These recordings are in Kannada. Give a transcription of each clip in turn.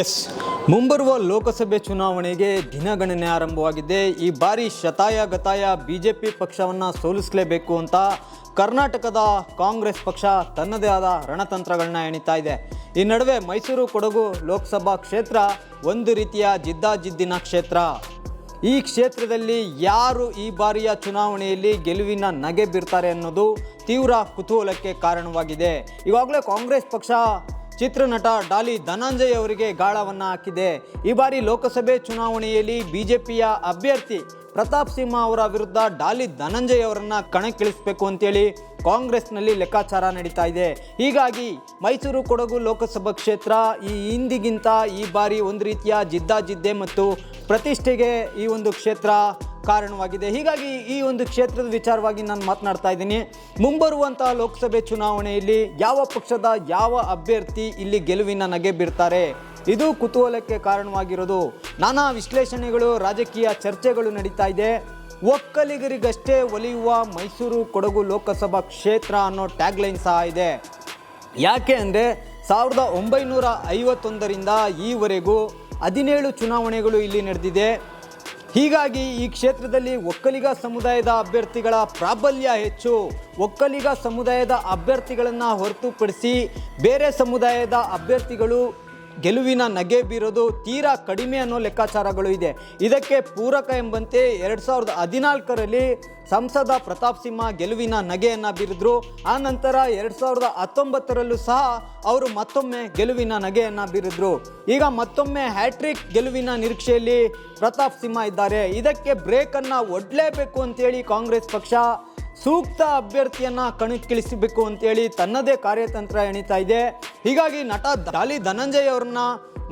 ಎಸ್ ಮುಂಬರುವ ಲೋಕಸಭೆ ಚುನಾವಣೆಗೆ ದಿನಗಣನೆ ಆರಂಭವಾಗಿದೆ. ಈ ಬಾರಿ ಶತಾಯ ಗತಾಯ ಪಿ ಪಕ್ಷವನ್ನು ಸೋಲಿಸಲೇಬೇಕು ಅಂತ ಕರ್ನಾಟಕದ ಕಾಂಗ್ರೆಸ್ ಪಕ್ಷ ತನ್ನದೇ ಆದ ರಣತಂತ್ರಗಳನ್ನ ಎಣಿತಾ ಇದೆ. ಈ ನಡುವೆ ಮೈಸೂರು ಕೊಡಗು ಲೋಕಸಭಾ ಕ್ಷೇತ್ರ ಒಂದು ರೀತಿಯ ಜಿದ್ದಾಜಿದ್ದಿನ ಕ್ಷೇತ್ರ. ಈ ಕ್ಷೇತ್ರದಲ್ಲಿ ಯಾರು ಈ ಬಾರಿಯ ಚುನಾವಣೆಯಲ್ಲಿ ಗೆಲುವಿನ ನಗೆ ಬೀರ್ತಾರೆ ಅನ್ನೋದು ತೀವ್ರ ಕುತೂಹಲಕ್ಕೆ ಕಾರಣವಾಗಿದೆ. ಈಗಾಗಲೇ ಕಾಂಗ್ರೆಸ್ ಪಕ್ಷ ಚಿತ್ರನಟ ಡಾಲಿ ಧನಂಜಯ್ ಅವರಿಗೆ ಗಾಳವನ್ನು ಹಾಕಿದೆ. ಈ ಬಾರಿ ಲೋಕಸಭೆ ಚುನಾವಣೆಯಲ್ಲಿ ಬಿಜೆಪಿಯ ಅಭ್ಯರ್ಥಿ ಪ್ರತಾಪ್ ಸಿಂಹ ಅವರ ವಿರುದ್ಧ ಡಾಲಿ ಧನಂಜಯ್ ಅವರನ್ನು ಕಣಕ್ಕಿಳಿಸಬೇಕು ಅಂತೇಳಿ ಕಾಂಗ್ರೆಸ್ನಲ್ಲಿ ಲೆಕ್ಕಾಚಾರ ನಡೀತಾ ಇದೆ. ಹೀಗಾಗಿ ಮೈಸೂರು ಕೊಡಗು ಲೋಕಸಭಾ ಕ್ಷೇತ್ರ ಈ ಹಿಂದಿಗಿಂತ ಈ ಬಾರಿ ಒಂದು ರೀತಿಯ ಜಿದ್ದಾಜಿದ್ದೆ ಮತ್ತು ಪ್ರತಿಷ್ಠೆಗೆ ಈ ಒಂದು ಕ್ಷೇತ್ರ ಕಾರಣವಾಗಿದೆ. ಹೀಗಾಗಿ ಈ ಒಂದು ಕ್ಷೇತ್ರದ ವಿಚಾರವಾಗಿ ನಾನು ಮಾತನಾಡ್ತಾ ಇದ್ದೀನಿ. ಮುಂಬರುವಂತಹ ಲೋಕಸಭೆ ಚುನಾವಣೆಯಲ್ಲಿ ಯಾವ ಪಕ್ಷದ ಯಾವ ಅಭ್ಯರ್ಥಿ ಇಲ್ಲಿ ಗೆಲುವಿನ ನಗೆ ಬೀರ್ತಾರೆ? ಇದು ಕುತೂಹಲಕ್ಕೆ ಕಾರಣವಾಗಿರೋದು. ನಾನಾ ವಿಶ್ಲೇಷಣೆಗಳು, ರಾಜಕೀಯ ಚರ್ಚೆಗಳು ನಡೀತಾ ಇದೆ. ಒಕ್ಕಲಿಗರಿಗಷ್ಟೇ ಒಲಿಯುವ ಮೈಸೂರು ಕೊಡಗು ಲೋಕಸಭಾ ಕ್ಷೇತ್ರ ಅನ್ನೋ ಟ್ಯಾಗ್ಲೈನ್ ಸಹ ಇದೆ. ಯಾಕೆ ಅಂದರೆ ಸಾವಿರದ ಒಂಬೈನೂರ ಐವತ್ತೊಂದರಿಂದ ಈವರೆಗೂ ಹದಿನೇಳು ಚುನಾವಣೆಗಳು ಇಲ್ಲಿ ನಡೆದಿದೆ. ಹೀಗಾಗಿ ಈ ಕ್ಷೇತ್ರದಲ್ಲಿ ಒಕ್ಕಲಿಗ ಸಮುದಾಯದ ಅಭ್ಯರ್ಥಿಗಳ ಪ್ರಾಬಲ್ಯ ಹೆಚ್ಚು. ಒಕ್ಕಲಿಗ ಸಮುದಾಯದ ಅಭ್ಯರ್ಥಿಗಳನ್ನು ಹೊರತುಪಡಿಸಿ ಬೇರೆ ಸಮುದಾಯದ ಅಭ್ಯರ್ಥಿಗಳು ಗೆಲುವಿನ ನಗೆ ಬೀರೋದು ತೀರಾ ಕಡಿಮೆ ಅನ್ನೋ ಲೆಕ್ಕಾಚಾರಗಳು ಇದೆ. ಇದಕ್ಕೆ ಪೂರಕ ಎಂಬಂತೆ ಎರಡು ಸಾವಿರದ ಹದಿನಾಲ್ಕರಲ್ಲಿ ಸಂಸದ ಪ್ರತಾಪ್ ಸಿಂಹ ಗೆಲುವಿನ ನಗೆಯನ್ನು ಬೀರಿದ್ರು. ಆ ನಂತರ ಎರಡು ಸಾವಿರದ ಹತ್ತೊಂಬತ್ತರಲ್ಲೂ ಸಹ ಅವರು ಮತ್ತೊಮ್ಮೆ ಗೆಲುವಿನ ನಗೆಯನ್ನು ಬೀರಿದ್ರು. ಈಗ ಮತ್ತೊಮ್ಮೆ ಹ್ಯಾಟ್ರಿಕ್ ಗೆಲುವಿನ ನಿರೀಕ್ಷೆಯಲ್ಲಿ ಪ್ರತಾಪ್ ಸಿಂಹ ಇದ್ದಾರೆ. ಇದಕ್ಕೆ ಬ್ರೇಕನ್ನು ಒಡ್ಲೇಬೇಕು ಅಂತೇಳಿ ಕಾಂಗ್ರೆಸ್ ಪಕ್ಷ ಸೂಕ್ತ ಅಭ್ಯರ್ಥಿಯನ್ನ ಕಣಕ್ಕಿಳಿಸಬೇಕು ಅಂತೇಳಿ ತನ್ನದೇ ಕಾರ್ಯತಂತ್ರ ಎಣಿತಾ ಇದೆ. ಹೀಗಾಗಿ ನಟ ದಾಲಿ ಧನಂಜಯ್ ಅವರನ್ನ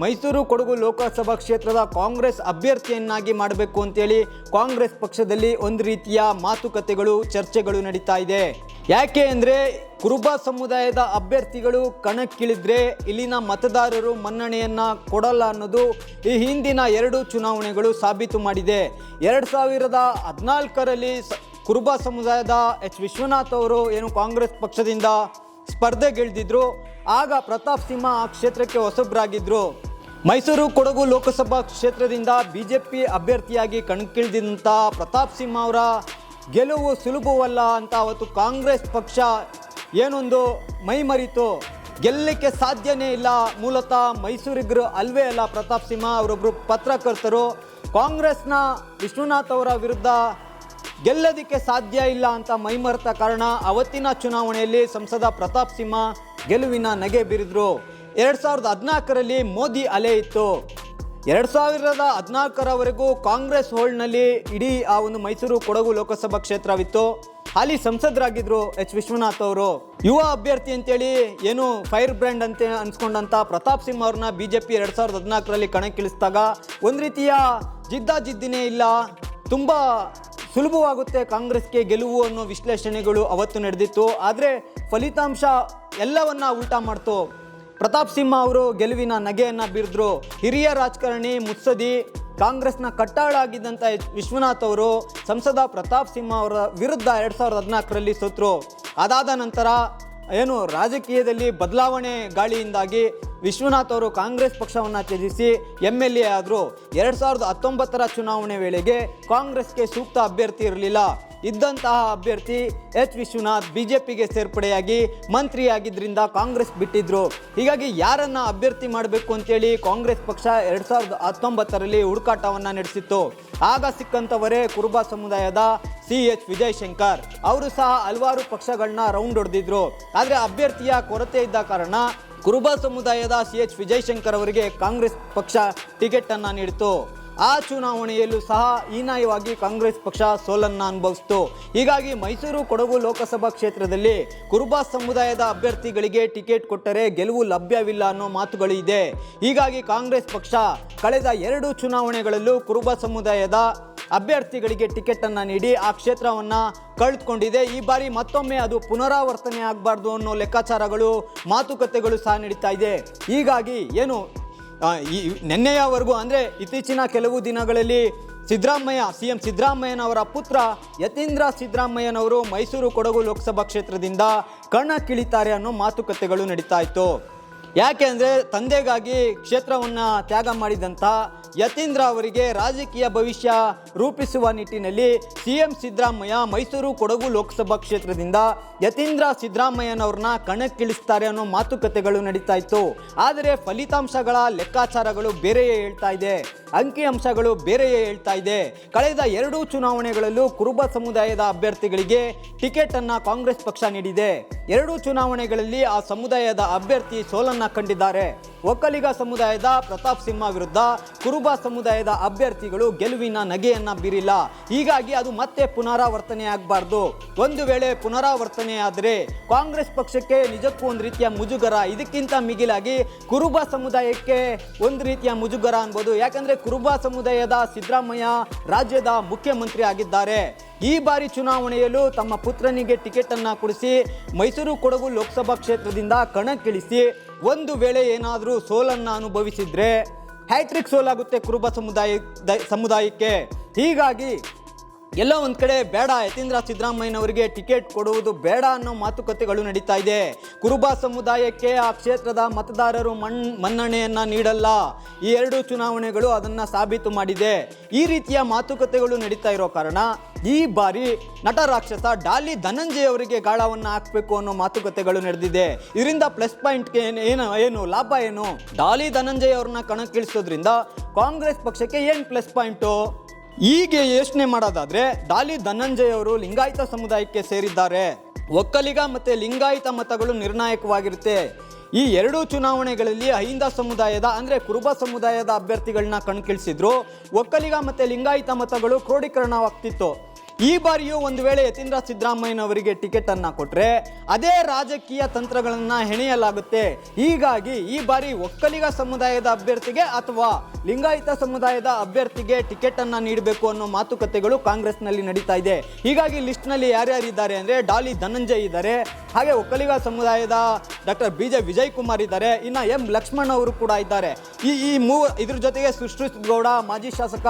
ಮೈಸೂರು ಕೊಡಗು ಲೋಕಸಭಾ ಕ್ಷೇತ್ರದ ಕಾಂಗ್ರೆಸ್ ಅಭ್ಯರ್ಥಿಯನ್ನಾಗಿ ಮಾಡಬೇಕು ಅಂತೇಳಿ ಕಾಂಗ್ರೆಸ್ ಪಕ್ಷದಲ್ಲಿ ಒಂದು ರೀತಿಯ ಮಾತುಕತೆಗಳು, ಚರ್ಚೆಗಳು ನಡೀತಾ ಇದೆ. ಯಾಕೆ ಅಂದರೆ ಕುರುಬ ಸಮುದಾಯದ ಅಭ್ಯರ್ಥಿಗಳು ಕಣಕ್ಕಿಳಿದ್ರೆ ಇಲ್ಲಿನ ಮತದಾರರು ಮನ್ನಣೆಯನ್ನ ಕೊಡಲ್ಲ ಅನ್ನೋದು ಈ ಹಿಂದಿನ ಎರಡು ಚುನಾವಣೆಗಳು ಸಾಬೀತು ಮಾಡಿದೆ. ಎರಡು ಸಾವಿರದ ಹದಿನಾಲ್ಕರಲ್ಲಿ ಕುರುಬ ಸಮುದಾಯದ ಎಚ್. ವಿಶ್ವನಾಥ್ ಅವರು ಏನು ಕಾಂಗ್ರೆಸ್ ಪಕ್ಷದಿಂದ ಸ್ಪರ್ಧೆ ಗೆಳೆದಿದ್ರು ಆಗ ಪ್ರತಾಪ್ ಸಿಂಹ ಆ ಕ್ಷೇತ್ರಕ್ಕೆ ಹೊಸಬ್ರಾಗಿದ್ದರು ಮೈಸೂರು ಕೊಡಗು ಲೋಕಸಭಾ ಕ್ಷೇತ್ರದಿಂದ ಬಿ ಜೆ ಪಿ ಅಭ್ಯರ್ಥಿಯಾಗಿ ಕಣಕ್ಕಿಳಿದಂಥ ಪ್ರತಾಪ್ ಸಿಂಹ ಅವರ ಗೆಲುವು ಸುಲಭವಲ್ಲ ಅಂತ ಅವತ್ತು ಕಾಂಗ್ರೆಸ್ ಪಕ್ಷ ಏನೊಂದು ಮೈ ಮರಿತು ಗೆಲ್ಲಲಿಕ್ಕೆ ಸಾಧ್ಯನೇ ಇಲ್ಲ, ಮೂಲತಃ ಮೈಸೂರಿಗರು ಅಲ್ವೇ ಅಲ್ಲ ಪ್ರತಾಪ್ ಸಿಂಹ ಅವರೊಬ್ಬರು ಪತ್ರಕರ್ತರು. ಕಾಂಗ್ರೆಸ್ನ ವಿಶ್ವನಾಥ್ ಅವರ ವಿರುದ್ಧ ಗೆಲ್ಲೋದಕ್ಕೆ ಸಾಧ್ಯ ಇಲ್ಲ ಅಂತ ಮೈಮರೆತ ಕಾರಣ ಅವತ್ತಿನ ಚುನಾವಣೆಯಲ್ಲಿ ಸಂಸದ ಪ್ರತಾಪ್ ಸಿಂಹ ಗೆಲುವಿನ ನಗೆ ಬೀರಿದ್ರು. ಎರಡು ಸಾವಿರದ ಹದಿನಾಲ್ಕರಲ್ಲಿ ಮೋದಿ ಅಲೆ ಇತ್ತು. ಎರಡು ಸಾವಿರದ ಹದಿನಾಲ್ಕರವರೆಗೂ ಕಾಂಗ್ರೆಸ್ ಹೋಲ್ಡ್ನಲ್ಲಿ ಇಡೀ ಆ ಒಂದು ಮೈಸೂರು ಕೊಡಗು ಲೋಕಸಭಾ ಕ್ಷೇತ್ರವಿತ್ತು. ಅಲ್ಲಿ ಸಂಸದರಾಗಿದ್ದರು ಎಚ್ ವಿಶ್ವನಾಥ್ ಅವರು. ಯುವ ಅಭ್ಯರ್ಥಿ ಅಂತೇಳಿ ಏನು ಫೈರ್ ಬ್ರ್ಯಾಂಡ್ ಅಂತ ಅನ್ಸ್ಕೊಂಡಂತ ಪ್ರತಾಪ್ ಸಿಂಹ ಅವ್ರನ್ನ ಬಿಜೆಪಿ ಎರಡು ಸಾವಿರದ ಹದಿನಾಲ್ಕರಲ್ಲಿ ಕಣಕ್ಕಿಳಿಸಿದಾಗ ಒಂದು ರೀತಿಯ ಜಿದ್ದಾಜಿದ್ದಿನೇ ಇಲ್ಲ. ತುಂಬ ಸುಲಭವಾಗುತ್ತೆ ಕಾಂಗ್ರೆಸ್ಗೆ ಗೆಲುವು ಅನ್ನೋ ವಿಶ್ಲೇಷಣೆಗಳು ಅವತ್ತು ನಡೆದಿತ್ತು. ಆದರೆ ಫಲಿತಾಂಶ ಎಲ್ಲವನ್ನ ಉಲ್ಟಾ ಮಾಡ್ತು. ಪ್ರತಾಪ್ ಸಿಂಹ ಅವರು ಗೆಲುವಿನ ನಗೆಯನ್ನು ಬೀರಿದ್ರು. ಹಿರಿಯ ರಾಜಕಾರಣಿ ಮುತ್ಸದಿ ಕಾಂಗ್ರೆಸ್ನ ಕಟ್ಟಾಳಾಗಿದ್ದಂಥ ವಿಶ್ವನಾಥ್ ಅವರು ಸಂಸದ ಪ್ರತಾಪ್ ಸಿಂಹ ಅವರ ವಿರುದ್ಧ ಎರಡು ಸಾವಿರದ ಹದಿನಾಲ್ಕರಲ್ಲಿ ಸೋತರು. ಅದಾದ ನಂತರ ಏನು ರಾಜಕೀಯದಲ್ಲಿ ಬದಲಾವಣೆ ಗಾಳಿಯಿಂದಾಗಿ ವಿಶ್ವನಾಥ್ ಅವರು ಕಾಂಗ್ರೆಸ್ ಪಕ್ಷವನ್ನು ತ್ಯಜಿಸಿ ಎಂ ಎಲ್ ಎ ಆದರು ಎರಡು ಸಾವಿರದ ಹತ್ತೊಂಬತ್ತರ ಚುನಾವಣೆ ವೇಳೆಗೆ ಕಾಂಗ್ರೆಸ್ಗೆ ಸೂಕ್ತ ಅಭ್ಯರ್ಥಿ ಇರಲಿಲ್ಲ. ಇದ್ದಂತಹ ಅಭ್ಯರ್ಥಿ ಎಚ್. ವಿಶ್ವನಾಥ್ ಬಿಜೆಪಿಗೆ ಸೇರ್ಪಡೆಯಾಗಿ ಮಂತ್ರಿಯಾಗಿದ್ದರಿಂದ ಕಾಂಗ್ರೆಸ್ ಬಿಟ್ಟಿದ್ರು. ಹೀಗಾಗಿ ಯಾರನ್ನ ಅಭ್ಯರ್ಥಿ ಮಾಡಬೇಕು ಅಂತೇಳಿ ಕಾಂಗ್ರೆಸ್ ಪಕ್ಷ ಎರಡು ಸಾವಿರದ ಹತ್ತೊಂಬತ್ತರಲ್ಲಿ ಹುಡುಕಾಟವನ್ನು ನಡೆಸಿತ್ತು. ಆಗ ಸಿಕ್ಕಂಥವರೇ ಕುರುಬ ಸಮುದಾಯದ ಸಿ. ಎಚ್. ವಿಜಯಶಂಕರ್. ಅವರು ಸಹ ಹಲವಾರು ಪಕ್ಷಗಳನ್ನ ರೌಂಡ್ ಹೊಡೆದಿದ್ರು. ಆದರೆ ಅಭ್ಯರ್ಥಿಯ ಕೊರತೆ ಇದ್ದ ಕಾರಣ ಕುರುಬ ಸಮುದಾಯದ ಸಿ. ಎಚ್. ವಿಜಯಶಂಕರ್ ಅವರಿಗೆ ಕಾಂಗ್ರೆಸ್ ಪಕ್ಷ ಟಿಕೆಟ್ ಅನ್ನ ನೀಡಿತು ಆ ಚುನಾವಣೆಯಲ್ಲೂ ಸಹ ಹೀನಾಯವಾಗಿ ಕಾಂಗ್ರೆಸ್ ಪಕ್ಷ ಸೋಲನ್ನ ಅನುಭವಿಸಿತು. ಹೀಗಾಗಿ ಮೈಸೂರು ಕೊಡಗು ಲೋಕಸಭಾ ಕ್ಷೇತ್ರದಲ್ಲಿ ಕುರುಬ ಸಮುದಾಯದ ಅಭ್ಯರ್ಥಿಗಳಿಗೆ ಟಿಕೆಟ್ ಕೊಟ್ಟರೆ ಗೆಲುವು ಲಭ್ಯವಿಲ್ಲ ಅನ್ನೋ ಮಾತುಗಳು ಇದೆ. ಹೀಗಾಗಿ ಕಾಂಗ್ರೆಸ್ ಪಕ್ಷ ಕಳೆದ ಎರಡು ಚುನಾವಣೆಗಳಲ್ಲೂ ಕುರುಬ ಸಮುದಾಯದ ಅಭ್ಯರ್ಥಿಗಳಿಗೆ ಟಿಕೆಟ್ ಅನ್ನ ನೀಡಿ ಆ ಕ್ಷೇತ್ರವನ್ನ ಕಳೆದುಕೊಂಡಿದೆ ಈ ಬಾರಿ ಮತ್ತೊಮ್ಮೆ ಅದು ಪುನರಾವರ್ತನೆ ಆಗಬಾರ್ದು ಅನ್ನೋ ಲೆಕ್ಕಾಚಾರಗಳು, ಮಾತುಕತೆಗಳು ಸಹ ನಡೀತಾ ಇದೆ. ಹೀಗಾಗಿ ಏನು ಈ ನಿನ್ನೆಯವರೆಗೂ ಅಂದರೆ ಇತ್ತೀಚಿನ ಕೆಲವು ದಿನಗಳಲ್ಲಿ ಸಿದ್ದರಾಮಯ್ಯ ಸಿ ಎಂ ಸಿದ್ದರಾಮಯ್ಯನವರ ಪುತ್ರ ಯತೀಂದ್ರ ಸಿದ್ದರಾಮಯ್ಯನವರು ಮೈಸೂರು ಕೊಡಗು ಲೋಕಸಭಾ ಕ್ಷೇತ್ರದಿಂದ ಕಣಕ್ಕಿಳಿತಾರೆ ಅನ್ನೋ ಮಾತುಕತೆಗಳು ನಡೀತಾ ಇತ್ತು. ಯಾಕೆ ತಂದೆಗಾಗಿ ಕ್ಷೇತ್ರವನ್ನು ತ್ಯಾಗ ಮಾಡಿದಂಥ ಯತೀಂದ್ರ ಅವರಿಗೆ ರಾಜಕೀಯ ಭವಿಷ್ಯ ರೂಪಿಸುವ ನಿಟ್ಟಿನಲ್ಲಿ ಸಿ ಎಂ ಸಿದ್ದರಾಮಯ್ಯ ಮೈಸೂರು ಕೊಡಗು ಲೋಕಸಭಾ ಕ್ಷೇತ್ರದಿಂದ ಯತೀಂದ್ರ ಸಿದ್ದರಾಮಯ್ಯನವ್ರನ್ನ ಕಣಕ್ಕಿಳಿಸ್ತಾರೆ ಅನ್ನೋ ಮಾತುಕತೆಗಳು ನಡೀತಾ ಇತ್ತು. ಆದರೆ ಫಲಿತಾಂಶಗಳ ಲೆಕ್ಕಾಚಾರಗಳು ಬೇರೆಯೇ ಹೇಳ್ತಾ ಇದೆ. ಅಂಕಿ ಅಂಶಗಳು ಬೇರೆಯೇ ಹೇಳ್ತಾ ಇದೆ. ಕಳೆದ ಎರಡೂ ಚುನಾವಣೆಗಳಲ್ಲೂ ಕುರುಬ ಸಮುದಾಯದ ಅಭ್ಯರ್ಥಿಗಳಿಗೆ ಟಿಕೆಟ್ ಅನ್ನ ಕಾಂಗ್ರೆಸ್ ಪಕ್ಷ ನೀಡಿದೆ. ಎರಡೂ ಚುನಾವಣೆಗಳಲ್ಲಿ ಆ ಸಮುದಾಯದ ಅಭ್ಯರ್ಥಿ ಸೋಲನ್ನ ಕಂಡಿದ್ದಾರೆ. ಒಕ್ಕಲಿಗ ಸಮುದಾಯದ ಪ್ರತಾಪ್ ಸಿಂಹ ವಿರುದ್ಧ ಕುರುಬ ಸಮುದಾಯದ ಅಭ್ಯರ್ಥಿಗಳು ಗೆಲುವಿನ ನಗೆಯನ್ನ ಬೀರಿಲ್ಲ. ಹೀಗಾಗಿ ಅದು ಮತ್ತೆ ಪುನರಾವರ್ತನೆ ಆಗಬಾರ್ದು ಒಂದು ವೇಳೆ ಪುನರಾವರ್ತನೆ ಆದರೆ ಕಾಂಗ್ರೆಸ್ ಪಕ್ಷಕ್ಕೆ ನಿಜಕ್ಕೂ ಒಂದು ರೀತಿಯ ಮುಜುಗರ, ಇದಕ್ಕಿಂತ ಮಿಗಿಲಾಗಿ ಕುರುಬ ಸಮುದಾಯಕ್ಕೆ ಒಂದು ರೀತಿಯ ಮುಜುಗರ ಅನ್ಬೋದು. ಯಾಕಂದ್ರೆ ಕುರುಬ ಸಮುದಾಯದ ಸಿದ್ದರಾಮಯ್ಯ ರಾಜ್ಯದ ಮುಖ್ಯಮಂತ್ರಿ ಆಗಿದ್ದಾರೆ. ಈ ಬಾರಿ ಚುನಾವಣೆಯಲ್ಲೂ ತಮ್ಮ ಪುತ್ರನಿಗೆ ಟಿಕೆಟ್ ಅನ್ನ ಕೊಡಿಸಿ ಮೈಸೂರು ಕೊಡಗು ಲೋಕಸಭಾ ಕ್ಷೇತ್ರದಿಂದ ಕಣಕ್ಕಿಳಿಸಿ ಒಂದು ವೇಳೆ ಏನಾದರೂ ಸೋಲನ್ನು ಅನುಭವಿಸಿದ್ರೆ ಹ್ಯಾಟ್ರಿಕ್ ಸೋಲಾಗುತ್ತೆ ಕುರುಬ ಸಮುದಾಯ ಸಮುದಾಯಕ್ಕೆ. ಹೀಗಾಗಿ ಎಲ್ಲೋ ಒಂದು ಕಡೆ ಬೇಡ, ಯತೀಂದ್ರ ಸಿದ್ದರಾಮಯ್ಯನವರಿಗೆ ಟಿಕೆಟ್ ಕೊಡುವುದು ಬೇಡ ಅನ್ನೋ ಮಾತುಕತೆಗಳು ನಡೀತಾ ಇದೆ. ಕುರುಬ ಸಮುದಾಯಕ್ಕೆ ಆ ಕ್ಷೇತ್ರದ ಮತದಾರರು ಮಣ್, ಮನ್ನಣೆಯನ್ನು ನೀಡಲ್ಲ. ಈ ಎರಡು ಚುನಾವಣೆಗಳು ಅದನ್ನು ಸಾಬೀತು ಮಾಡಿದೆ. ಈ ರೀತಿಯ ಮಾತುಕತೆಗಳು ನಡೀತಾ ಇರೋ ಕಾರಣ ಈ ಬಾರಿ ನಟ ರಾಕ್ಷಸ ಡಾಲಿ ಧನಂಜಯ ಅವರಿಗೆ ಗಾಳವನ್ನ ಹಾಕಬೇಕು ಅನ್ನೋ ಮಾತುಕತೆಗಳು ನಡೆದಿದೆ. ಇದರಿಂದ ಪ್ಲಸ್ ಪಾಯಿಂಟ್ ಏನು ಏನು ಲಾಭ ಏನು? ಡಾಲಿ ಧನಂಜಯ ಅವ್ರನ್ನ ಕಣಕ್ಕಿಳಿಸೋದ್ರಿಂದ ಕಾಂಗ್ರೆಸ್ ಪಕ್ಷಕ್ಕೆ ಏನು ಪ್ಲಸ್ ಪಾಯಿಂಟು ಹೀಗೆ ಯೋಚನೆ ಮಾಡೋದಾದ್ರೆ ಡಾಲಿ ಧನಂಜಯ ಅವರು ಲಿಂಗಾಯತ ಸಮುದಾಯಕ್ಕೆ ಸೇರಿದ್ದಾರೆ. ಒಕ್ಕಲಿಗ ಮತ್ತೆ ಲಿಂಗಾಯತ ಮತಗಳು ನಿರ್ಣಾಯಕವಾಗಿರುತ್ತೆ. ಈ ಎರಡೂ ಚುನಾವಣೆಗಳಲ್ಲಿ ಅಹಿಂದ ಸಮುದಾಯದ, ಅಂದ್ರೆ ಕುರುಬ ಸಮುದಾಯದ ಅಭ್ಯರ್ಥಿಗಳನ್ನ ಕಣಕ್ಕಿಳಿಸಿದ್ರು ಒಕ್ಕಲಿಗ ಮತ್ತೆ ಲಿಂಗಾಯತ ಮತಗಳು ಕ್ರೋಢೀಕರಣವಾಗ್ತಿತ್ತು ಈ ಬಾರಿಯೂ ಒಂದು ವೇಳೆ ಯತೀಂದ್ರ ಸಿದ್ದರಾಮಯ್ಯನವರಿಗೆ ಟಿಕೆಟ್ ಅನ್ನ ಕೊಟ್ರೆ ಅದೇ ರಾಜಕೀಯ ತಂತ್ರಗಳನ್ನು ಹೆಣೆಯಲಾಗುತ್ತೆ. ಹೀಗಾಗಿ ಈ ಬಾರಿ ಒಕ್ಕಲಿಗ ಸಮುದಾಯದ ಅಭ್ಯರ್ಥಿಗೆ ಅಥವಾ ಲಿಂಗಾಯತ ಸಮುದಾಯದ ಅಭ್ಯರ್ಥಿಗೆ ಟಿಕೆಟ್ ಅನ್ನ ನೀಡಬೇಕು ಅನ್ನೋ ಮಾತುಕತೆಗಳು ಕಾಂಗ್ರೆಸ್ನಲ್ಲಿ ನಡೀತಾ ಇದೆ. ಹೀಗಾಗಿ ಲಿಸ್ಟ್ನಲ್ಲಿ ಯಾರ್ಯಾರಿದ್ದಾರೆ ಅಂದ್ರೆ ಡಾಲಿ ಧನಂಜಯ್ ಇದ್ದಾರೆ. ಹಾಗೆ ಒಕ್ಕಲಿಗ ಸಮುದಾಯದ doctor B J Vijay Kumar ಇದ್ದಾರೆ. ಇನ್ನ ಎಂ ಲಕ್ಷ್ಮಣ್ ಅವರು ಕೂಡ ಇದ್ದಾರೆ. ಈ ಈ ಮೂವ, ಇದ್ರ ಜೊತೆಗೆ ಸುಶ್ರೂಷ್ ಗೌಡ, ಮಾಜಿ ಶಾಸಕ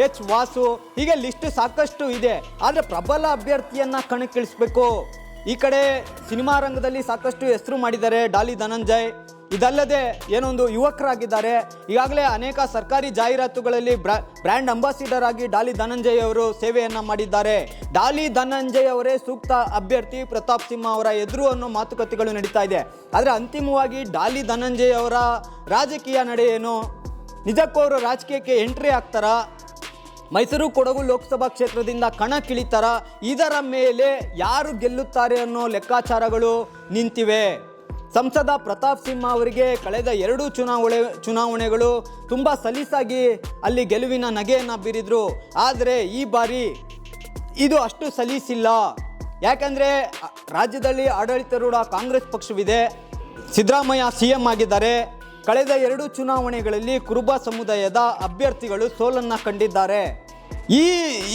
ಎಚ್ ವಾಸು ಹೀಗೆ ಲಿಸ್ಟ್ ಸಾಕಷ್ಟು ಇದೆ. ಆದರೆ ಪ್ರಬಲ ಅಭ್ಯರ್ಥಿಯನ್ನ ಕಣಕ್ಕಿಳಿಸ್ಬೇಕು. ಈ ಕಡೆ ಸಿನಿಮಾ ರಂಗದಲ್ಲಿ ಸಾಕಷ್ಟು ಹೆಸರು ಮಾಡಿದ್ದಾರೆ ಡಾಲಿ ಧನಂಜಯ್. ಇದಲ್ಲದೆ ಏನೊಂದು ಯುವಕರಾಗಿದ್ದಾರೆ. ಈಗಾಗಲೇ ಅನೇಕ ಸರ್ಕಾರಿ ಜಾಹೀರಾತುಗಳಲ್ಲಿ ಬ್ರಾ- ಬ್ರ್ಯಾಂಡ್ ಅಂಬಾಸಿಡರ್ ಆಗಿ ಡಾಲಿ ಧನಂಜಯ್ ಅವರು ಸೇವೆಯನ್ನು ಮಾಡಿದ್ದಾರೆ. ಡಾಲಿ ಧನಂಜಯ್ ಅವರೇ ಸೂಕ್ತ ಅಭ್ಯರ್ಥಿ ಪ್ರತಾಪ್ ಸಿಂಹ ಅವರ ಎದುರು ಅನ್ನೋ ಮಾತುಕತೆಗಳು ನಡೀತಾ ಇದೆ. ಆದರೆ ಅಂತಿಮವಾಗಿ ಡಾಲಿ ಧನಂಜಯ್ ಅವರ ರಾಜಕೀಯ ನಡೆ ಏನು? ನಿಜಕ್ಕೂ ಅವರು ರಾಜಕೀಯಕ್ಕೆ ಎಂಟ್ರಿ ಆಗ್ತಾರಾ? ಮೈಸೂರು ಕೊಡಗು ಲೋಕಸಭಾ ಕ್ಷೇತ್ರದಿಂದ ಕಣಕ್ಕಿಳಿತಾರ ಇದರ ಮೇಲೆ ಯಾರು ಗೆಲ್ಲುತ್ತಾರೆ ಅನ್ನೋ ಲೆಕ್ಕಾಚಾರಗಳು ನಿಂತಿವೆ. ಸಂಸದ ಪ್ರತಾಪ್ ಸಿಂಹ ಅವರಿಗೆ ಕಳೆದ ಎರಡು ಚುನಾವಣೆ ಚುನಾವಣೆಗಳು ತುಂಬ ಸಲೀಸಾಗಿ ಅಲ್ಲಿ ಗೆಲುವಿನ ನಗೆಯನ್ನು ಬೀರಿದ್ರು. ಆದರೆ ಈ ಬಾರಿ ಇದು ಅಷ್ಟು ಸಲೀಸಿಲ್ಲ. ಯಾಕಂದರೆ ರಾಜ್ಯದಲ್ಲಿ ಆಡಳಿತಾರೂಢ ಕಾಂಗ್ರೆಸ್ ಪಕ್ಷವಿದೆ. ಸಿದ್ದರಾಮಯ್ಯ ಸಿ ಎಂ ಆಗಿದ್ದಾರೆ. ಕಳೆದ ಎರಡು ಚುನಾವಣೆಗಳಲ್ಲಿ ಕುರುಬ ಸಮುದಾಯದ ಅಭ್ಯರ್ಥಿಗಳು ಸೋಲನ್ನ ಕಂಡಿದ್ದಾರೆ. ಈ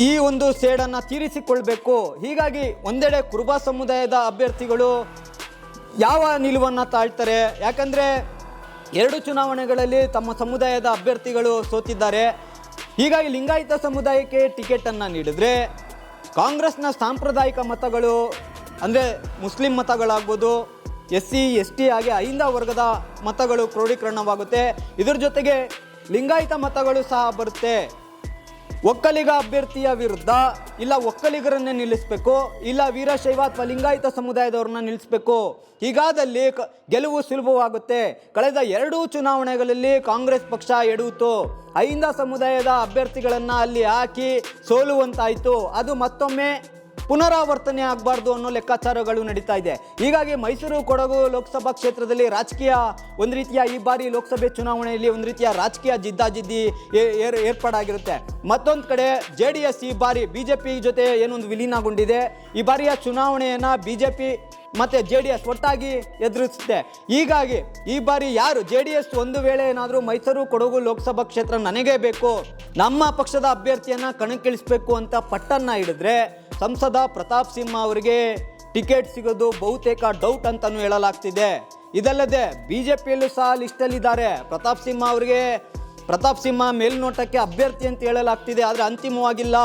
ಈ ಒಂದು ಸೇಡನ್ನು ತೀರಿಸಿಕೊಳ್ಬೇಕು. ಹೀಗಾಗಿ ಒಂದೆಡೆ ಕುರುಬ ಸಮುದಾಯದ ಅಭ್ಯರ್ಥಿಗಳು ಯಾವ ನಿಲುವನ್ನು ತಾಳ್ತಾರೆ? ಯಾಕಂದರೆ ಎರಡು ಚುನಾವಣೆಗಳಲ್ಲಿ ತಮ್ಮ ಸಮುದಾಯದ ಅಭ್ಯರ್ಥಿಗಳು ಸೋತಿದ್ದಾರೆ. ಹೀಗಾಗಿ ಲಿಂಗಾಯತ ಸಮುದಾಯಕ್ಕೆ ಟಿಕೆಟನ್ನು ನೀಡಿದರೆ ಕಾಂಗ್ರೆಸ್ನ ಸಾಂಪ್ರದಾಯಿಕ ಮತಗಳು, ಅಂದರೆ ಮುಸ್ಲಿಂ ಮತಗಳಾಗ್ಬೋದು ಎಸ್ ಸಿ ಎಸ್ ಟಿ ಹಾಗೆ ಅಹಿಂದ ವರ್ಗದ ಮತಗಳು ಕ್ರೋಢೀಕರಣವಾಗುತ್ತೆ ಇದರ ಜೊತೆಗೆ ಲಿಂಗಾಯತ ಮತಗಳು ಸಹ ಬರುತ್ತೆ. ಒಕ್ಕಲಿಗ ಅಭ್ಯರ್ಥಿಯ ವಿರುದ್ಧ ಇಲ್ಲ ಒಕ್ಕಲಿಗರನ್ನೇ ನಿಲ್ಲಿಸಬೇಕು, ಇಲ್ಲ ವೀರಶೈವ ಅಥವಾ ಲಿಂಗಾಯತ ಸಮುದಾಯದವ್ರನ್ನ ನಿಲ್ಲಿಸಬೇಕು. ಹೀಗಾದಲ್ಲಿ ಗೆಲುವು ಸುಲಭವಾಗುತ್ತೆ. ಕಳೆದ ಎರಡೂ ಚುನಾವಣೆಗಳಲ್ಲಿ ಕಾಂಗ್ರೆಸ್ ಪಕ್ಷ ಎಡುವುತು ಅಹಿಂದ ಸಮುದಾಯದ ಅಭ್ಯರ್ಥಿಗಳನ್ನು ಅಲ್ಲಿ ಹಾಕಿ ಸೋಲುವಂತಾಯಿತು. ಅದು ಮತ್ತೊಮ್ಮೆ ಪುನರಾವರ್ತನೆ ಆಗಬಾರ್ದು ಅನ್ನೋ ಲೆಕ್ಕಾಚಾರಗಳು ನಡೀತಾ ಇದೆ. ಹೀಗಾಗಿ ಮೈಸೂರು ಕೊಡಗು ಲೋಕಸಭಾ ಕ್ಷೇತ್ರದಲ್ಲಿ ರಾಜಕೀಯ ಒಂದು ರೀತಿಯ ಈ ಬಾರಿ ಲೋಕಸಭೆ ಚುನಾವಣೆಯಲ್ಲಿ ಒಂದು ರೀತಿಯ ರಾಜಕೀಯ ಜಿದ್ದಾಜಿದ್ದಿ ಏರ್ಪಾಡಾಗಿರುತ್ತೆ. ಮತ್ತೊಂದು ಕಡೆ ಜೆ ಡಿ ಎಸ್ ಈ ಬಾರಿ ಬಿ ಜೆ ಪಿ ಜೊತೆ ಏನೊಂದು ವಿಲೀನಗೊಂಡಿದೆ. ಈ ಬಾರಿಯ ಚುನಾವಣೆಯನ್ನು ಬಿ ಜೆ ಪಿ ಮತ್ತು ಜೆ ಡಿ ಎಸ್ ಒಟ್ಟಾಗಿ ಎದುರಿಸುತ್ತೆ. ಹೀಗಾಗಿ ಈ ಬಾರಿ ಯಾರು ಜೆ ಡಿ ಎಸ್ ಒಂದು ವೇಳೆ ಏನಾದರೂ ಮೈಸೂರು ಕೊಡಗು ಲೋಕಸಭಾ ಕ್ಷೇತ್ರ ನನಗೇ ಬೇಕು, ನಮ್ಮ ಪಕ್ಷದ ಅಭ್ಯರ್ಥಿಯನ್ನ ಕಣಕ್ಕಿಳಿಸಬೇಕು ಅಂತ ಪಟ್ಟನ್ನ ಹಿಡಿದ್ರೆ ಸಂಸದ ಪ್ರತಾಪ್ ಸಿಂಹ ಅವರಿಗೆ ಟಿಕೆಟ್ ಸಿಗೋದು ಬಹುತೇಕ ಡೌಟ್ ಅಂತಲೂ ಹೇಳಲಾಗ್ತಿದೆ. ಇದಲ್ಲದೆ ಬಿ ಜೆ ಪಿಯಲ್ಲೂ ಸಹ ಲಿಸ್ಟಲ್ಲಿದ್ದಾರೆ. ಪ್ರತಾಪ್ ಸಿಂಹ ಅವರಿಗೆ ಪ್ರತಾಪ್ ಸಿಂಹ ಮೇಲ್ನೋಟಕ್ಕೆ ಅಭ್ಯರ್ಥಿ ಅಂತ ಹೇಳಲಾಗ್ತಿದೆ, ಆದರೆ ಅಂತಿಮವಾಗಿಲ್ಲ.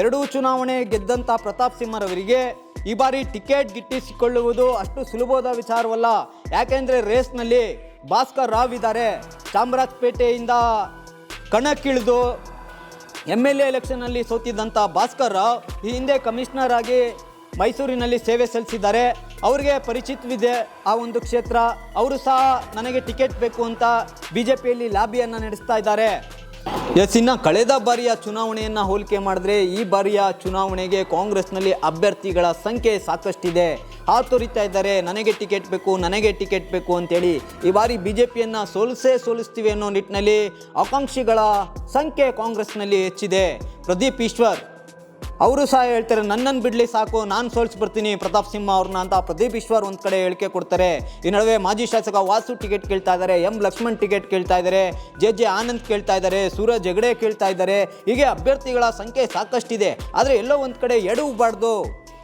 ಎರಡೂ ಚುನಾವಣೆ ಗೆದ್ದಂಥ ಪ್ರತಾಪ್ ಸಿಂಹರವರಿಗೆ ಈ ಬಾರಿ ಟಿಕೆಟ್ ಗಿಟ್ಟಿಸಿಕೊಳ್ಳುವುದು ಅಷ್ಟು ಸುಲಭದ ವಿಚಾರವಲ್ಲ. ಯಾಕೆಂದರೆ ರೇಸ್ನಲ್ಲಿ ಭಾಸ್ಕರ್ ರಾವ್ ಇದ್ದಾರೆ. ಚಾಮರಾಜಪೇಟೆಯಿಂದ ಕಣಕ್ಕಿಳಿದು ಎಂ ಎಲ್ ಎ ಎಲೆಕ್ಷನ್ನಲ್ಲಿ ಸೋತಿದ್ದಂಥ ಭಾಸ್ಕರ್ ರಾವ್ ಈ ಹಿಂದೆ ಕಮಿಷನರ್ ಆಗಿ ಮೈಸೂರಿನಲ್ಲಿ ಸೇವೆ ಸಲ್ಲಿಸಿದ್ದಾರೆ. ಅವರಿಗೆ ಪರಿಚಿತವಿದೆ ಆ ಒಂದು ಕ್ಷೇತ್ರ. ಅವರು ಸಹ ನನಗೆ ಟಿಕೆಟ್ ಬೇಕು ಅಂತ ಬಿ ಜೆ ಪಿಯಲ್ಲಿ ಲಾಬಿಯನ್ನು ನಡೆಸ್ತಾ ಇದ್ದಾರೆ. ಎಸ್, ಇನ್ನು ಕಳೆದ ಬಾರಿಯ ಚುನಾವಣೆಯನ್ನು ಹೋಲಿಕೆ ಮಾಡಿದ್ರೆ ಈ ಬಾರಿಯ ಚುನಾವಣೆಗೆ ಕಾಂಗ್ರೆಸ್ನಲ್ಲಿ ಅಭ್ಯರ್ಥಿಗಳ ಸಂಖ್ಯೆ ಸಾಕಷ್ಟಿದೆ. ಹಾತೊರಿತಾ ಇದ್ದಾರೆ, ನನಗೆ ಟಿಕೆಟ್ ಬೇಕು, ನನಗೆ ಟಿಕೆಟ್ ಬೇಕು ಅಂತೇಳಿ. ಈ ಬಾರಿ ಬಿ ಜೆ ಪಿಯನ್ನು ಸೋಲಿಸೇ ಸೋಲಿಸ್ತೀವಿ ಅನ್ನೋ ನಿಟ್ಟಿನಲ್ಲಿ ಆಕಾಂಕ್ಷಿಗಳ ಸಂಖ್ಯೆ ಕಾಂಗ್ರೆಸ್ನಲ್ಲಿ ಹೆಚ್ಚಿದೆ. ಪ್ರದೀಪ್ ಈಶ್ವರ್ ಅವರು ಸಹ ಹೇಳ್ತಾರೆ, ನನ್ನನ್ನು ಬಿಡಲಿ ಸಾಕು, ನಾನು ಸೋಲ್ಸಿ ಬರ್ತೀನಿ ಪ್ರತಾಪ್ ಸಿಂಹ ಅವ್ರನ್ನ ಅಂತ ಪ್ರದೀಪ್ ಈಶ್ವರ್ ಒಂದು ಕಡೆ ಹೇಳಿಕೆ ಕೊಡ್ತಾರೆ. ಈ ನಡುವೆ ಮಾಜಿ ಶಾಸಕ ವಾಸು ಟಿಕೆಟ್ ಕೇಳ್ತಾ ಇದ್ದಾರೆ ಎಂ ಲಕ್ಷ್ಮಣ್ ಟಿಕೆಟ್ ಕೇಳ್ತಾ ಇದ್ದಾರೆ ಜೆ ಜೆ ಆನಂದ್ ಕೇಳ್ತಾ ಇದ್ದಾರೆ ಸೂರಜ್ ಹೆಗಡೆ ಕೇಳ್ತಾ ಇದ್ದಾರೆ ಹೀಗೆ ಅಭ್ಯರ್ಥಿಗಳ ಸಂಖ್ಯೆ ಸಾಕಷ್ಟಿದೆ. ಆದರೆ ಎಲ್ಲೋ ಒಂದು ಕಡೆ ಎಡವಬಾರ್ದು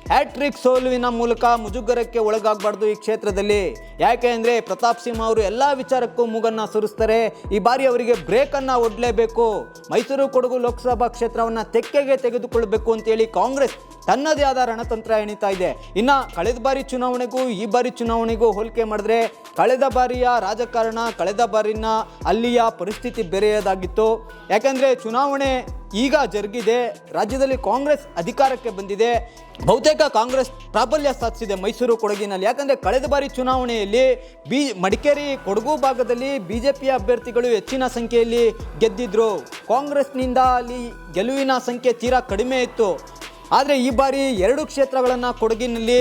ಹ್ಯಾಟ್ರಿಕ್ ಸೋಲುವಿನ ಮೂಲಕ ಮುಜುಗರಕ್ಕೆ ಒಳಗಾಗಬಾರ್ದು ಈ ಕ್ಷೇತ್ರದಲ್ಲಿ. ಯಾಕೆ ಅಂದರೆ ಪ್ರತಾಪ್ ಸಿಂಹ ಅವರು ಎಲ್ಲ ವಿಚಾರಕ್ಕೂ ಮೂಗನ್ನು ಸುರಿಸ್ತಾರೆ. ಈ ಬಾರಿ ಅವರಿಗೆ ಬ್ರೇಕನ್ನು ಒಡಲೇಬೇಕು. ಮೈಸೂರು ಕೊಡಗು ಲೋಕಸಭಾ ಕ್ಷೇತ್ರವನ್ನು ತೆಕ್ಕೆಗೆ ತೆಗೆದುಕೊಳ್ಳಬೇಕು ಅಂತೇಳಿ ಕಾಂಗ್ರೆಸ್ ತನ್ನದೇ ಆದ ರಣತಂತ್ರ ಎಣಿತಾ ಇದೆ. ಇನ್ನು ಕಳೆದ ಬಾರಿ ಚುನಾವಣೆಗೂ ಈ ಬಾರಿ ಚುನಾವಣೆಗೂ ಹೋಲಿಕೆ ಮಾಡಿದ್ರೆ ಕಳೆದ ಬಾರಿಯ ರಾಜಕಾರಣ, ಕಳೆದ ಬಾರಿನ ಅಲ್ಲಿಯ ಪರಿಸ್ಥಿತಿ ಬೇರೆಯದಾಗಿತ್ತು. ಯಾಕೆಂದರೆ ಚುನಾವಣೆ ಈಗ ಜರುಗಿದೆ. ರಾಜ್ಯದಲ್ಲಿ ಕಾಂಗ್ರೆಸ್ ಅಧಿಕಾರಕ್ಕೆ ಬಂದಿದೆ. ಬಹುತೇಕ ಕಾಂಗ್ರೆಸ್ ಪ್ರಾಬಲ್ಯ ಸಾಧಿಸಿದೆ ಮೈಸೂರು ಕೊಡಗಿನಲ್ಲಿ. ಯಾಕಂದರೆ ಕಳೆದ ಬಾರಿ ಚುನಾವಣೆಯಲ್ಲಿ ಬಿ ಮಡಿಕೇರಿ ಕೊಡಗು ಭಾಗದಲ್ಲಿ ಬಿ ಜೆ ಪಿಯ ಅಭ್ಯರ್ಥಿಗಳು ಹೆಚ್ಚಿನ ಸಂಖ್ಯೆಯಲ್ಲಿ ಗೆದ್ದಿದ್ರು. ಕಾಂಗ್ರೆಸ್ನಿಂದ ಅಲ್ಲಿ ಗೆಲುವಿನ ಸಂಖ್ಯೆ ತೀರಾ ಕಡಿಮೆ ಇತ್ತು. ಆದರೆ ಈ ಬಾರಿ ಎರಡು ಕ್ಷೇತ್ರಗಳನ್ನು ಕೊಡಗಿನಲ್ಲಿ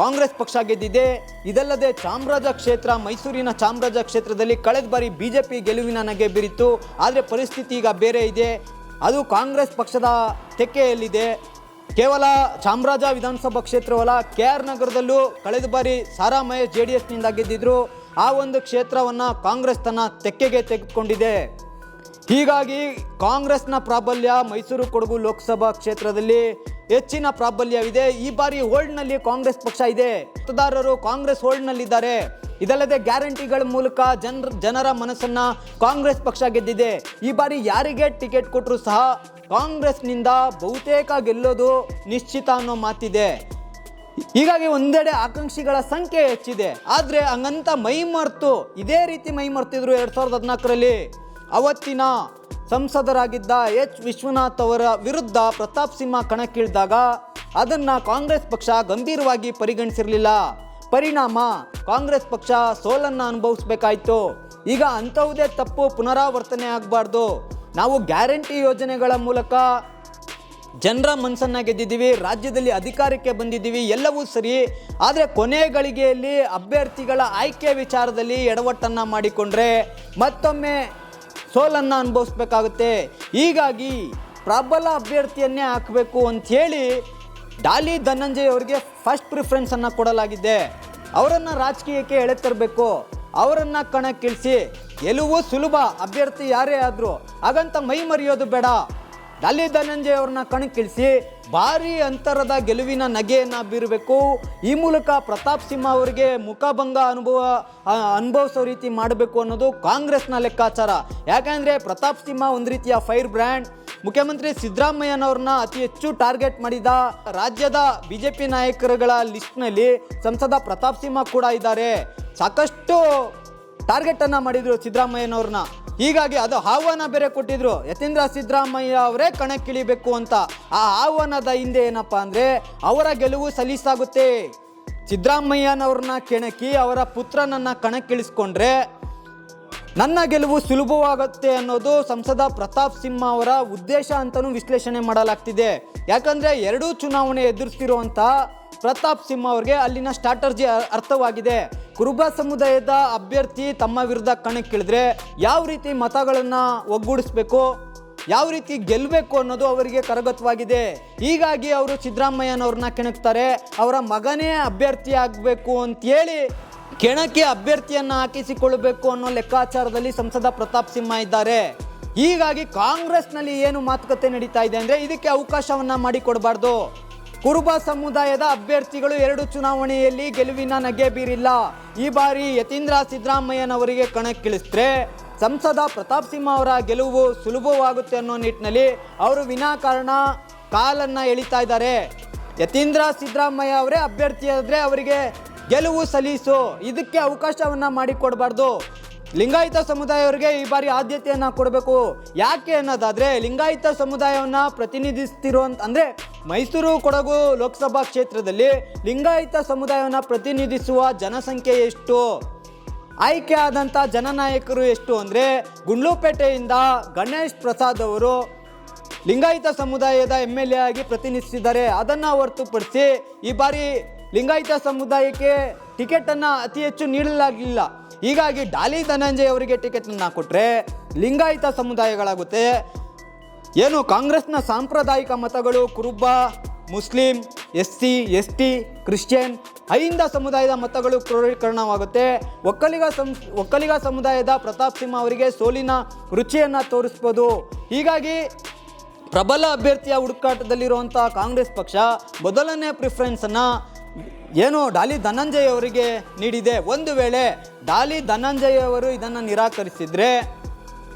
ಕಾಂಗ್ರೆಸ್ ಪಕ್ಷ ಗೆದ್ದಿದೆ. ಇದಲ್ಲದೆ ಚಾಮರಾಜ ಕ್ಷೇತ್ರ, ಮೈಸೂರಿನ ಚಾಮರಾಜ ಕ್ಷೇತ್ರದಲ್ಲಿ ಕಳೆದ ಬಾರಿ ಬಿ ಜೆ ಪಿ ಗೆಲುವಿನ ನಗೆ ಬೀರಿತ್ತು ಆದರೆ ಪರಿಸ್ಥಿತಿ ಈಗ ಬೇರೆ ಇದೆ. ಅದು ಕಾಂಗ್ರೆಸ್ ಪಕ್ಷದ ತೆಕ್ಕೆಯಲ್ಲಿದೆ. ಕೇವಲ ಚಾಮರಾಜ ವಿಧಾನಸಭಾ ಕ್ಷೇತ್ರವಲ್ಲ ಕೆ ಆರ್ ನಗರದಲ್ಲೂ ಕಳೆದ ಬಾರಿ ಸಾರಾ ಮಹೇಶ್ ಜೆ ಡಿ ಎಸ್ನಿಂದ ಗೆದ್ದಿದ್ರು. ಆ ಒಂದು ಕ್ಷೇತ್ರವನ್ನು ಕಾಂಗ್ರೆಸ್ ತನ್ನ ತೆಕ್ಕೆಗೆ ತೆಗೆದುಕೊಂಡಿದೆ. ಹೀಗಾಗಿ ಕಾಂಗ್ರೆಸ್ನ ಪ್ರಾಬಲ್ಯ ಮೈಸೂರು ಕೊಡಗು ಲೋಕಸಭಾ ಕ್ಷೇತ್ರದಲ್ಲಿ ಹೆಚ್ಚಿನ ಪ್ರಾಬಲ್ಯವಿದೆ. ಈ ಬಾರಿ ಹೋಲ್ಡ್ನಲ್ಲಿ ಕಾಂಗ್ರೆಸ್ ಪಕ್ಷ ಇದೆ. ಮತದಾರರು ಕಾಂಗ್ರೆಸ್ ಹೋಲ್ಡ್ನಲ್ಲಿದ್ದಾರೆ. ಇದಲ್ಲದೆ ಗ್ಯಾರಂಟಿಗಳ ಮೂಲಕ ಜನರ ಜನರ ಮನಸ್ಸನ್ನು ಕಾಂಗ್ರೆಸ್ ಪಕ್ಷ ಗೆದ್ದಿದೆ. ಈ ಬಾರಿ ಯಾರಿಗೆ ಟಿಕೆಟ್ ಕೊಟ್ಟರು ಸಹ ಕಾಂಗ್ರೆಸ್ನಿಂದ ಬಹುತೇಕ ಗೆಲ್ಲೋದು ನಿಶ್ಚಿತ ಅನ್ನೋ ಮಾತಿದೆ. ಹೀಗಾಗಿ ಒಂದೆಡೆ ಆಕಾಂಕ್ಷಿಗಳ ಸಂಖ್ಯೆ ಹೆಚ್ಚಿದೆ. ಆದರೆ ಹಂಗಂತ ಮೈ ಮರ್ತು, ಇದೇ ರೀತಿ ಮೈ ಮರ್ತಿದ್ರು ಎರಡು ಸಾವಿರದ ಹದಿನಾಲ್ಕರಲ್ಲಿ ಅವತ್ತಿನ ಸಂಸದರಾಗಿದ್ದ ಎಚ್. ವಿಶ್ವನಾಥ್ ಅವರ ವಿರುದ್ಧ ಪ್ರತಾಪ್ ಸಿಂಹ ಕಣಕ್ಕಿಳಿದಾಗ ಅದನ್ನು ಕಾಂಗ್ರೆಸ್ ಪಕ್ಷ ಗಂಭೀರವಾಗಿ ಪರಿಗಣಿಸಿರಲಿಲ್ಲ. ಪರಿಣಾಮ, ಕಾಂಗ್ರೆಸ್ ಪಕ್ಷ ಸೋಲನ್ನು ಅನುಭವಿಸಬೇಕಾಯಿತು. ಈಗ ಅಂಥವುದೇ ತಪ್ಪು ಪುನರಾವರ್ತನೆ ಆಗಬಾರ್ದು. ನಾವು ಗ್ಯಾರಂಟಿ ಯೋಜನೆಗಳ ಮೂಲಕ ಜನರ ಮನಸ್ಸನ್ನು ಗೆದ್ದಿದ್ದೀವಿ, ರಾಜ್ಯದಲ್ಲಿ ಅಧಿಕಾರಕ್ಕೆ ಬಂದಿದ್ದೀವಿ, ಎಲ್ಲವೂ ಸರಿ. ಆದರೆ ಕೊನೆ ಗಳಿಗೆಯಲ್ಲಿ ಅಭ್ಯರ್ಥಿಗಳ ಆಯ್ಕೆ ವಿಚಾರದಲ್ಲಿ ಎಡವಟ್ಟನ್ನು ಮಾಡಿಕೊಂಡ್ರೆ ಮತ್ತೊಮ್ಮೆ ಸೋಲನ್ನು ಅನುಭವಿಸ್ಬೇಕಾಗುತ್ತೆ. ಹೀಗಾಗಿ ಪ್ರಬಲ ಅಭ್ಯರ್ಥಿಯನ್ನೇ ಹಾಕಬೇಕು ಅಂಥೇಳಿ ಡಾಲಿ ಧನಂಜಯ್ ಅವರಿಗೆ ಫಸ್ಟ್ ಪ್ರಿಫರೆನ್ಸನ್ನು ಕೊಡಲಾಗಿದೆ. ಅವರನ್ನು ರಾಜಕೀಯಕ್ಕೆ ಎಳೆತರಬೇಕು ಅವರನ್ನು ಕಣಕ್ಕಿಳಿಸಿ. ಗೆಲುವು ಸುಲಭ. ಅಭ್ಯರ್ಥಿ ಯಾರೇ ಆದರೂ. ಹಾಗಂತ ಮೈ ಮರೆಯೋದು ಬೇಡ. ಡಾಲಿ ಧನಂಜಯ ಅವ್ರನ್ನ ಕಣಕ್ಕಿಳಿಸಿ ಭಾರಿ ಅಂತರದ ಗೆಲುವಿನ ನಗೆಯನ್ನು ಬೀರಬೇಕು. ಈ ಮೂಲಕ ಪ್ರತಾಪ್ ಸಿಂಹ ಅವರಿಗೆ ಮುಖಭಂಗ ಅನುಭವ ಅನುಭವಿಸೋ ರೀತಿ ಮಾಡಬೇಕು ಅನ್ನೋದು ಕಾಂಗ್ರೆಸ್ನ ಲೆಕ್ಕಾಚಾರ. ಯಾಕೆಂದರೆ ಪ್ರತಾಪ್ ಸಿಂಹ ಒಂದು ರೀತಿಯ ಫೈರ್ ಬ್ರ್ಯಾಂಡ್. ಮುಖ್ಯಮಂತ್ರಿ ಸಿದ್ದರಾಮಯ್ಯನವ್ರನ್ನ ಅತಿ ಹೆಚ್ಚು ಟಾರ್ಗೆಟ್ ಮಾಡಿದ ರಾಜ್ಯದ ಬಿಜೆಪಿ ನಾಯಕರುಗಳ ಲಿಸ್ಟ್ನಲ್ಲಿ ಸಂಸದ ಪ್ರತಾಪ್ ಸಿಂಹ ಕೂಡ ಇದ್ದಾರೆ. ಸಾಕಷ್ಟು ಟಾರ್ಗೆಟ್ ಅನ್ನ ಮಾಡಿದ್ರು ಸಿದ್ದರಾಮಯ್ಯನವ್ರನ್ನ. ಹೀಗಾಗಿ ಅದು ಆಹ್ವಾನ ಬೇರೆ ಕೊಟ್ಟಿದ್ರು. ಯತೀಂದ್ರ ಸಿದ್ದರಾಮಯ್ಯ ಅವರೇ ಕಣಕ್ಕಿಳಿಬೇಕು ಅಂತ. ಆ ಆಹ್ವಾನದ ಹಿಂದೆ ಏನಪ್ಪಾ ಅಂದ್ರೆ ಅವರ ಗೆಲುವು ಸಲೀಸಾಗುತ್ತೆ. ಸಿದ್ದರಾಮಯ್ಯನವ್ರನ್ನ ಕೆಣಕಿ ಅವರ ಪುತ್ರನನ್ನ ಕಣಕ್ಕಿಳಿಸ್ಕೊಂಡ್ರೆ ನನ್ನ ಗೆಲುವು ಸುಲಭವಾಗುತ್ತೆ ಅನ್ನೋದು ಸಂಸದ ಪ್ರತಾಪ್ ಸಿಂಹ ಅವರ ಉದ್ದೇಶ ಅಂತಲೂ ವಿಶ್ಲೇಷಣೆ ಮಾಡಲಾಗ್ತಿದೆ. ಯಾಕಂದ್ರೆ ಎರಡೂ ಚುನಾವಣೆ ಎದುರಿಸ್ತಿರುವಂಥ ಪ್ರತಾಪ್ ಸಿಂಹ ಅವರಿಗೆ ಅಲ್ಲಿನ ಸ್ಟ್ರಾಟರ್ಜಿ ಅರ್ಥವಾಗಿದೆ. ಕುರುಬ ಸಮುದಾಯದ ಅಭ್ಯರ್ಥಿ ತಮ್ಮ ವಿರುದ್ಧ ಕಣಕ್ಕಿಳಿದ್ರೆ ಯಾವ ರೀತಿ ಮತಗಳನ್ನು ಒಗ್ಗೂಡಿಸ್ಬೇಕು, ಯಾವ ರೀತಿ ಗೆಲ್ಲಬೇಕು ಅನ್ನೋದು ಅವರಿಗೆ ಕರಗತವಾಗಿದೆ. ಹೀಗಾಗಿ ಅವರು ಸಿದ್ದರಾಮಯ್ಯನವ್ರನ್ನ ಕೆಣಕ್ತಾರೆ. ಅವರ ಮಗನೇ ಅಭ್ಯರ್ಥಿ ಆಗಬೇಕು ಅಂತೇಳಿ ಕೆಣಕಿ ಅಭ್ಯರ್ಥಿಯನ್ನ ಹಾಕಿಸಿಕೊಳ್ಳಬೇಕು ಅನ್ನೋ ಲೆಕ್ಕಾಚಾರದಲ್ಲಿ ಸಂಸದ ಪ್ರತಾಪ್ ಸಿಂಹ ಇದ್ದಾರೆ. ಹೀಗಾಗಿ ಕಾಂಗ್ರೆಸ್ನಲ್ಲಿ ಏನು ಮಾತುಕತೆ ನಡೀತಾ ಇದೆ ಅಂದರೆ ಇದಕ್ಕೆ ಅವಕಾಶವನ್ನು ಮಾಡಿಕೊಡಬಾರ್ದು. ಕುರುಬ ಸಮುದಾಯದ ಅಭ್ಯರ್ಥಿಗಳು ಎರಡು ಚುನಾವಣೆಯಲ್ಲಿ ಗೆಲುವಿನ ನಗೆ ಬೀರಿಲ್ಲ. ಈ ಬಾರಿ ಯತೀಂದ್ರ ಸಿದ್ದರಾಮಯ್ಯನವರಿಗೆ ಕಣಕ್ಕಿಳಿಸಿದ್ರೆ ಸಂಸದ ಪ್ರತಾಪ್ ಸಿಂಹ ಅವರ ಗೆಲುವು ಸುಲಭವಾಗುತ್ತೆ ಅನ್ನೋ ನಿಟ್ಟಿನಲ್ಲಿ ಅವರು ವಿನಾಕಾರಣ ಕಾಲನ್ನು ಎಳಿತಾ ಇದ್ದಾರೆ. ಯತೀಂದ್ರ ಸಿದ್ದರಾಮಯ್ಯ ಅವರೇ ಅಭ್ಯರ್ಥಿ ಆದರೆ ಅವರಿಗೆ ಗೆಲುವು ಸಲೀಸು ಇದಕ್ಕೆ ಅವಕಾಶವನ್ನು ಮಾಡಿಕೊಡ್ಬಾರ್ದು. ಲಿಂಗಾಯತ ಸಮುದಾಯವರಿಗೆ ಈ ಬಾರಿ ಆದ್ಯತೆಯನ್ನು ಕೊಡಬೇಕು. ಯಾಕೆ ಅನ್ನೋದಾದ್ರೆ ಲಿಂಗಾಯತ ಸಮುದಾಯವನ್ನ ಪ್ರತಿನಿಧಿಸ್ತಿರುವಂತ ಅಂದರೆ ಮೈಸೂರು ಕೊಡಗು ಲೋಕಸಭಾ ಕ್ಷೇತ್ರದಲ್ಲಿ ಲಿಂಗಾಯತ ಸಮುದಾಯವನ್ನ ಪ್ರತಿನಿಧಿಸುವ ಜನಸಂಖ್ಯೆ ಎಷ್ಟು? ಆಯ್ಕೆ ಆದಂಥ ಜನನಾಯಕರು ಎಷ್ಟು ಅಂದರೆ ಗುಂಡ್ಲುಪೇಟೆಯಿಂದ ಗಣೇಶ್ ಪ್ರಸಾದ್ ಅವರು ಲಿಂಗಾಯತ ಸಮುದಾಯದ ಎಂ ಎಲ್ ಎ ಆಗಿ ಪ್ರತಿನಿಧಿಸಿದ್ದಾರೆ. ಅದನ್ನು ಹೊರತುಪಡಿಸಿ ಈ ಬಾರಿ ಲಿಂಗಾಯತ ಸಮುದಾಯಕ್ಕೆ ಟಿಕೆಟನ್ನು ಅತಿ ಹೆಚ್ಚು ನೀಡಲಾಗಲಿಲ್ಲ ಹೀಗಾಗಿ ಡಾಲಿ ಧನಂಜಯ್ ಅವರಿಗೆ ಟಿಕೆಟನ್ನು ಕೊಟ್ಟರೆ ಲಿಂಗಾಯತ ಸಮುದಾಯಗಳಾಗುತ್ತೆ. ಏನು ಕಾಂಗ್ರೆಸ್ನ ಸಾಂಪ್ರದಾಯಿಕ ಮತಗಳು Kuruba, Muslim S C S T Christian AHINDA ಸಮುದಾಯದ ಮತಗಳು ಕ್ರೋಢೀಕರಣವಾಗುತ್ತೆ. ಒಕ್ಕಲಿಗ ಸಂ, ಒಕ್ಕಲಿಗ ಸಮುದಾಯದ ಪ್ರತಾಪ್ ಸಿಂಹ ಅವರಿಗೆ ಸೋಲಿನ ರುಚಿಯನ್ನು ತೋರಿಸ್ಬೋದು. ಹೀಗಾಗಿ ಪ್ರಬಲ ಅಭ್ಯರ್ಥಿಯ ಹುಡುಕಾಟದಲ್ಲಿರುವಂಥ ಕಾಂಗ್ರೆಸ್ ಪಕ್ಷ ಮೊದಲನೇ ಪ್ರಿಫರೆನ್ಸನ್ನು ಏನು ಡಾಲಿ ಧನಂಜಯ್ ಅವರಿಗೆ ನೀಡಿದೆ. ಒಂದು ವೇಳೆ ಡಾಲಿ ಧನಂಜಯ್ ಅವರು ಇದನ್ನು ನಿರಾಕರಿಸಿದರೆ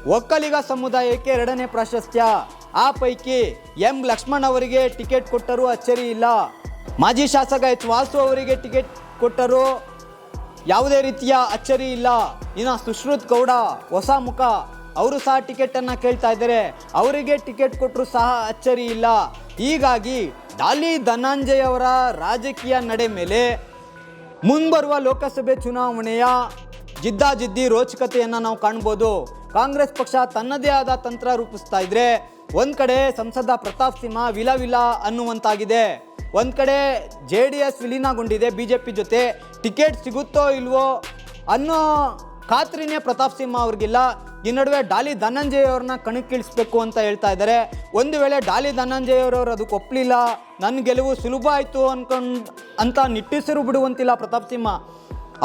ಒಕ್ಕಲಿಗ ಸಮುದಾಯಕ್ಕೆ ಎರಡನೇ ಪ್ರಾಶಸ್ತ್ಯ. ಆ ಪೈಕಿ ಎಂ ಲಕ್ಷ್ಮಣ್ ಅವರಿಗೆ ಟಿಕೆಟ್ ಕೊಟ್ಟರೂ ಅಚ್ಚರಿ ಇಲ್ಲ. ಮಾಜಿ ಶಾಸಕ ಎಚ್ ವಾಸು ಅವರಿಗೆ ಟಿಕೆಟ್ ಕೊಟ್ಟರೂ ಯಾವುದೇ ರೀತಿಯ ಅಚ್ಚರಿ ಇಲ್ಲ. ಇನ್ನು ಸುಶ್ರುತ್ ಗೌಡ, ಹೊಸ ಮುಖ, ಅವರು ಸಹ ಟಿಕೆಟನ್ನು ಕೇಳ್ತಾ ಇದ್ದಾರೆ. ಅವರಿಗೆ ಟಿಕೆಟ್ ಕೊಟ್ಟರು ಸಹ ಅಚ್ಚರಿ ಇಲ್ಲ. ಹೀಗಾಗಿ ಡಾಲಿ ಧನಂಜಯ್ ಅವರ ರಾಜಕೀಯ ನಡೆ ಮೇಲೆ ಮುಂಬರುವ ಲೋಕಸಭೆ ಚುನಾವಣೆಯ ಜಿದ್ದಾಜಿದ್ದಿ ರೋಚಕತೆಯನ್ನು ನಾವು ಕಾಣ್ಬೋದು. ಕಾಂಗ್ರೆಸ್ ಪಕ್ಷ ತನ್ನದೇ ಆದ ತಂತ್ರ ರೂಪಿಸ್ತಾ ಇದ್ರೆ ಒಂದು ಕಡೆ ಸಂಸದ ಪ್ರತಾಪ್ ಸಿಂಹ ವಿಲ ವಿಲ ಅನ್ನುವಂತಾಗಿದೆ. ಒಂದು ಕಡೆ ಜೆ ಡಿ ಎಸ್ ವಿಲೀನಗೊಂಡಿದೆ ಬಿ ಜೆ ಪಿ ಜೊತೆ. ಟಿಕೆಟ್ ಸಿಗುತ್ತೋ ಇಲ್ವೋ ಅನ್ನೋ ಖಾತ್ರಿನೇ ಪ್ರತಾಪ್ ಸಿಂಹ ಅವ್ರಿಗಿಲ್ಲ. ಈ ನಡುವೆ ಡಾಲಿ ಧನಂಜಯ ಅವ್ರನ್ನ ಕಣಕ್ಕಿಳಿಸ್ಬೇಕು ಅಂತ ಹೇಳ್ತಾ ಇದ್ದಾರೆ. ಒಂದು ವೇಳೆ ಡಾಲಿ ಧನಂಜಯ ಅವರು ಅದಕ್ಕೆ ಒಪ್ಪಲಿಲ್ಲ ನನ್ನ ಗೆಲುವು ಸುಲಭ ಆಯಿತು ಅನ್ಕೊಂಡು ಅಂತ ನಿಟ್ಟುಸಿರು ಬಿಡುವಂತಿಲ್ಲ ಪ್ರತಾಪ್ ಸಿಂಹ.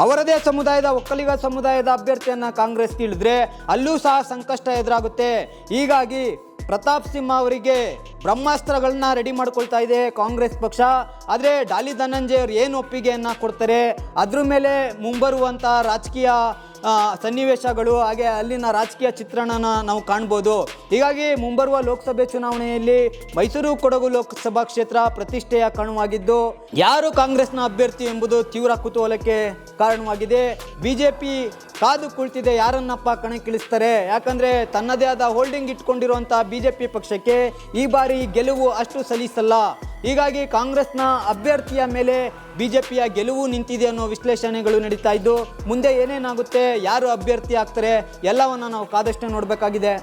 ಅವರದೇ ಸಮುದಾಯದ ಒಕ್ಕಲಿಗ ಸಮುದಾಯದ ಅಭ್ಯರ್ಥಿಯನ್ನು ಕಾಂಗ್ರೆಸ್ ಇಳಿದ್ರೆ ಅಲ್ಲೂ ಸಹ ಸಂಕಷ್ಟ ಎದುರಾಗುತ್ತೆ. ಹೀಗಾಗಿ ಪ್ರತಾಪ್ ಸಿಂಹ ಅವರಿಗೆ ಬ್ರಹ್ಮಾಸ್ತ್ರಗಳನ್ನ ರೆಡಿ ಮಾಡ್ಕೊಳ್ತಾ ಇದೆ ಕಾಂಗ್ರೆಸ್ ಪಕ್ಷ. ಆದರೆ ಡಾಲಿ ಧನಂಜಯ ಅವರು ಏನು ಒಪ್ಪಿಗೆಯನ್ನು ಕೊಡ್ತಾರೆ? ಅದ್ರ ಮೇಲೆ ಮುಂಬರುವಂಥ ರಾಜಕೀಯ ಸನ್ನಿವೇಶಗಳು, ಹಾಗೆ ಅಲ್ಲಿನ ರಾಜಕೀಯ ಚಿತ್ರಣನ ನಾವು ಕಾಣ್ಬೋದು. ಹೀಗಾಗಿ ಮುಂಬರುವ ಲೋಕಸಭೆ ಚುನಾವಣೆಯಲ್ಲಿ ಮೈಸೂರು ಕೊಡಗು ಲೋಕಸಭಾ ಕ್ಷೇತ್ರ ಪ್ರತಿಷ್ಠೆಯ ಕಣವಾಗಿದ್ದು ಯಾರು ಕಾಂಗ್ರೆಸ್ನ ಅಭ್ಯರ್ಥಿ ಎಂಬುದು ತೀವ್ರ ಕುತೂಹಲಕ್ಕೆ ಕಾರಣವಾಗಿದೆ. ಬಿಜೆಪಿ ಕಾದು ಕುಳಿತಿದೆ, ಯಾರನ್ನಪ್ಪ ಕಣಕ್ಕಿಳಿಸ್ತಾರೆ ಯಾಕಂದ್ರೆ ತನ್ನದೇ ಆದ ಹೋಲ್ಡಿಂಗ್ ಇಟ್ಕೊಂಡಿರುವಂತಹ ಬಿಜೆಪಿ ಪಕ್ಷಕ್ಕೆ ಈ ಬಾರಿ ಗೆಲುವು ಅಷ್ಟು ಸಲೀಸಲ್ಲ. ಹೀಗಾಗಿ ಕಾಂಗ್ರೆಸ್ನ ಅಭ್ಯರ್ಥಿಯ ಮೇಲೆ ಬಿಜೆಪಿಯ ಗೆಲುವು ನಿಂತಿದೆ ಅನ್ನೋ ವಿಶ್ಲೇಷಣೆಗಳು ನಡೀತಾ ಇದ್ದು, ಮುಂದೆ ಏನೇನಾಗುತ್ತೆ, ಯಾರು ಅಭ್ಯರ್ಥಿ ಆಗ್ತಾರೆ, ಎಲ್ಲವನ್ನ ನಾವು ಕಾದಷ್ಟೇ ನೋಡಬೇಕಾಗಿದೆ.